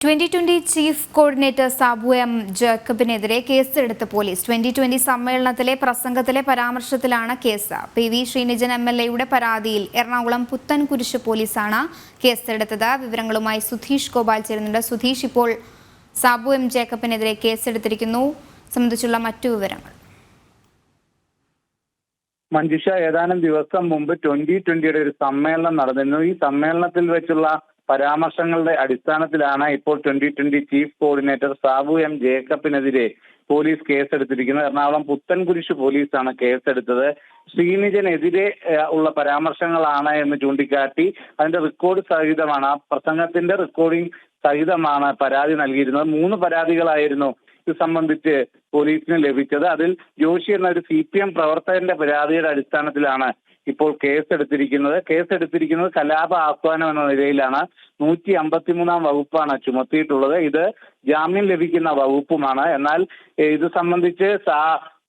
Twenty twenty chief coordinator Sabu M ജേക്കബിനെതിരെ കേസെടുത്ത police. Twenty twenty സമ്മേളനത്തിലെ പ്രസംഗത്തിലെ പരാമർശത്തിലാണ് case. P V Sreenijan M L എയുടെ പരാതിയിൽ എറണാകുളം പുത്തൻകുരിശ് പോലീസാണ് കേസെടുത്തത്. വിവരങ്ങളുമായി സുധീഷ് ഗോപാൽ ചേരുന്നുണ്ട്. സുധീഷ് ഇപ്പോൾ സാബു എം ജേക്കബിനെതിരെ കേസെടുത്തിരിക്കുന്നു. സംബന്ധിച്ചുള്ള മറ്റു വിവരങ്ങൾ. മഞ്ജുഷ ഏതാനും ദിവസം മുമ്പ് ട്വന്റി ട്വന്റിയുടെ ഒരു സമ്മേളനം നടന്നിരുന്നു. ഈ സമ്മേളനത്തിൽ വെച്ചുള്ള പരാമർശങ്ങളുടെ അടിസ്ഥാനത്തിലാണ് ഇപ്പോൾ twenty twenty chief coordinator Sabu M ജേക്കബിനെതിരെ police കേസെടുത്തിരിക്കുന്നത്. എറണാകുളം പുത്തൻകുരിശ് പോലീസാണ് കേസെടുത്തത്. ശ്രീനിജനെതിരെ ഉള്ള പരാമർശങ്ങളാണ് എന്ന് ചൂണ്ടിക്കാട്ടി അതിന്റെ റെക്കോർഡ് സഹിതമാണ് ആ പ്രസംഗത്തിന്റെ റെക്കോർഡിംഗ് സഹിതമാണ് പരാതി നൽകിയിരുന്നത്. മൂന്ന് പരാതികളായിരുന്നു ഇത് സംബന്ധിച്ച് പോലീസിന് ലഭിച്ചത്. അതിൽ ജോഷി എന്ന ഒരു സി പി എം പ്രവർത്തകന്റെ പരാതിയുടെ അടിസ്ഥാനത്തിലാണ് ഇപ്പോൾ കേസെടുത്തിരിക്കുന്നത് കേസെടുത്തിരിക്കുന്നത് കലാപ ആഹ്വാനം എന്ന നിലയിലാണ്. നൂറ്റി അമ്പത്തിമൂന്നാം വകുപ്പാണ് ചുമത്തിയിട്ടുള്ളത്. ഇത് ജാമ്യം ലഭിക്കുന്ന വകുപ്പുമാണ്. എന്നാൽ ഇത് സംബന്ധിച്ച് സാ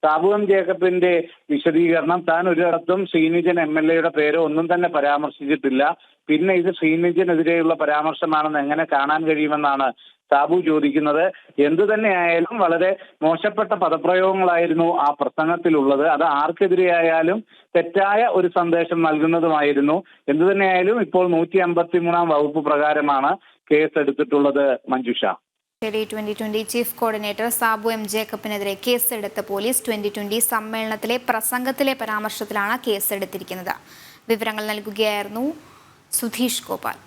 സാബു ജേക്കബിന്റെ വിശദീകരണം താൻ ഒരിടത്തും ശ്രീനിജൻ എം എൽ എയുടെ പേരോ ഒന്നും തന്നെ പരാമർശിച്ചിട്ടില്ല. പിന്നെ ഇത് ശ്രീനിജനെതിരെയുള്ള പരാമർശമാണെന്ന് എങ്ങനെ കാണാൻ കഴിയുമെന്നാണ് സാബു ചോദിക്കുന്നത് എന്തു തന്നെയായാലും വളരെ മോശപ്പെട്ട പദപ്രയോഗങ്ങളായിരുന്നു ആ പ്രസംഗത്തിലുള്ളത്. അത് ആർക്കെതിരെയായാലും തെറ്റായ ഒരു സന്ദേശം നൽകുന്നതുമായിരുന്നു. എന്തു തന്നെയായാലും ഇപ്പോൾ നൂറ്റി അമ്പത്തി മൂന്നാം വകുപ്പ് പ്രകാരമാണ് കേസ് എടുത്തിട്ടുള്ളത് മഞ്ജുഷ. ശരി twenty twenty chief coordinator Sabu M ജേക്കബിനെതിരെ കേസെടുത്ത പോലീസ് ട്വന്റി ട്വന്റി സമ്മേളനത്തിലെ പ്രസംഗത്തിലെ പരാമർശത്തിലാണ് കേസെടുത്തിരിക്കുന്നത്. വിവരങ്ങൾ നൽകുകയായിരുന്നു സുധീഷ് ഗോപാൽ.